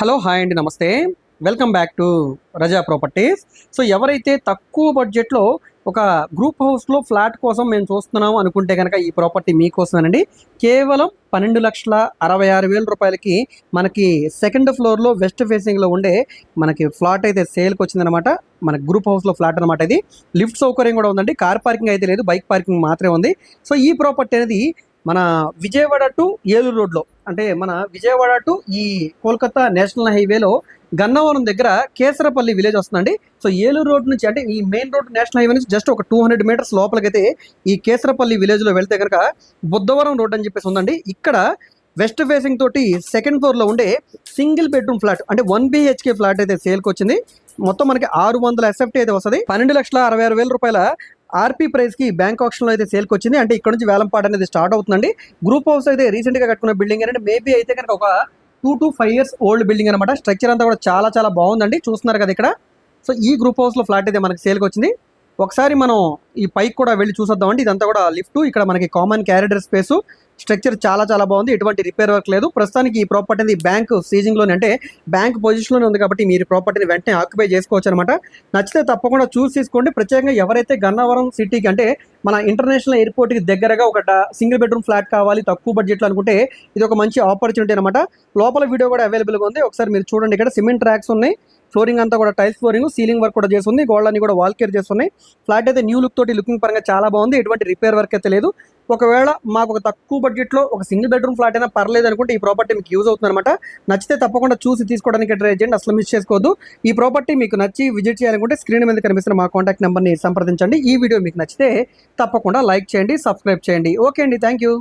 Hello hi అండి నమస్తే. Welcome back to Raza properties. So ఎవరైతే తక్కువ బడ్జెట్లో ఒక గ్రూప్ హౌస్లో ఫ్లాట్ కోసం మేము చూస్తున్నాము అనుకుంటే కనుక ఈ ప్రాపర్టీ మీకోసమేనండి. కేవలం పన్నెండు లక్షల అరవై ఆరు వేల రూపాయలకి మనకి సెకండ్ ఫ్లోర్లో వెస్ట్ ఫేసింగ్లో ఉండే మనకి ఫ్లాట్ అయితే సేల్కి వచ్చిందనమాట మన గ్రూప్ హౌస్లో ఫ్లాట్ అనమాట ఇది. లిఫ్ట్ సౌకర్యం కూడా ఉందండి. కార్ పార్కింగ్ అయితే లేదు బైక్ పార్కింగ్ మాత్రమే ఉంది. సో ఈ ప్రాపర్టీ అనేది మన విజయవాడ టు ఏలూరు రోడ్లో అంటే మన విజయవాడ టు ఈ కోల్కతా నేషనల్ హైవేలో గన్నవరం దగ్గర కేసరపల్లి విలేజ్ వస్తుందండి. సో ఏలూరు రోడ్ నుంచి అంటే ఈ మెయిన్ రోడ్ నేషనల్ హైవే నుంచి జస్ట్ ఒక టూ హండ్రెడ్ మీటర్స్ లోపలికైతే ఈ కేసరపల్లి విలేజ్లో వెళ్తే కనుక బుద్ధవరం రోడ్ అని చెప్పేసి ఉందండి. ఇక్కడ వెస్ట్ ఫేసింగ్ తోటి సెకండ్ ఫ్లోర్లో ఉండే సింగిల్ బెడ్రూమ్ ఫ్లాట్ అంటే వన్ బిహెచ్కే ఫ్లాట్ అయితే సేల్కి వచ్చింది మొత్తం మనకి ఆరు వందల ఎస్ఎఫ్టీ అయితే వస్తుంది. పన్నెండు లక్షల అరవై ఆరు వేల రూపాయల ఆర్పీ ప్రైస్కి బ్యాంక్ ఆప్షన్లో అయితే సేల్కి వచ్చింది. అంటే ఇక్కడ నుంచి వేలంపాట అనేది స్టార్ట్ అవుతుందండి. గ్రూప్ హౌస్ అయితే రీసెంట్గా కట్టుకున్న బిల్డింగ్ అంటే మేబీ అయితే కనుక ఒక two to five years old building అనమాట స్ట్రక్చర్ అంతా కూడా చాలా చాలా బాగుందండి. చూస్తున్నారు కదా ఇక్కడ. సో ఈ గ్రూప్ హౌస్లో ఫ్లాట్ అయితే మనకి సేల్కి వచ్చింది. ఒకసారి మనం ఈ పైకి కూడా వెళ్ళి చూసొద్దామండి. ఇదంతా కూడా లిఫ్ట్. ఇక్కడ మనకి కామన్ క్యారిడర్ స్పేస్. స్ట్రక్చర్ చాలా చాలా బాగుంది. ఎటువంటి రిపేర్ వర్క్ లేదు. ప్రస్తుతానికి ఈ ప్రాపర్టీ అనేది బ్యాంక్ సీజింగ్లోనే అంటే బ్యాంక్ పొజిషన్లోనే ఉంది కాబట్టి మీరు ప్రాపర్టీని వెంటనే ఆక్యుపై చేసుకోవచ్చు అనమాట నచ్చితే తప్పకుండా చూసి తీసుకోండి. ప్రత్యేకంగా ఎవరైతే గన్నవరం సిటీకి అంటే మన ఇంటర్నేషనల్ ఎయిర్పోర్ట్కి దగ్గరగా ఒక సింగిల్ బెడ్రూమ్ ఫ్లాట్ కావాలి తక్కువ బడ్జెట్లో అనుకుంటే ఇది ఒక మంచి ఆపర్చునిటీ అనమాట. లోపల వీడియో కూడా అవైలబుల్గా ఉంది. ఒకసారి మీరు చూడండి. ఇక్కడ సిమెంట్ ట్రాక్స్ ఉన్నాయి. ఫ్లోరింగ్ అంతా కూడా టైల్స్ ఫ్లోరింగ్ సీలింగ్ వర్క్ కూడా చేస్తుంది. గోల్డ్ అన్ని కూడా వాల్ కేర్ చేస్తున్నాయి. ఫ్లాట్ అయితే న్యూ లుక్ తోటి లుకింగ్ పరంగా చాలా బాగుంది. ఎటువంటి రిపేర్ వర్క్ అయితే లేదు. ఒకవేళ మాకు ఒక తక్కువ బడ్జెట్లో ఒక సింగిల్ బెడ్రూమ్ ఫ్లాట్ అయినా పర్లేదు అనుకుంటే ఈ ప్రాపర్టీ మీకు యూజ్ అవుతుంది అనమాట నచ్చితే తప్పకుండా చూసి తీసుకోవడానికి ట్రై చేయండి. అసలు మిస్ చేసుకోవద్దు. ఈ ప్రాపర్టీ మీకు నచ్చి విజిట్ చేయాలనుకుంటే స్క్రీన్ మీద కనిపిస్తున్న మా కాంటాక్ట్ నెంబర్ని సంప్రదించండి. ఈ వీడియో మీకు నచ్చితే తప్పకుండా లైక్ చేయండి సబ్స్క్రైబ్ చేయండి. ఓకే అండి థ్యాంక్ యూ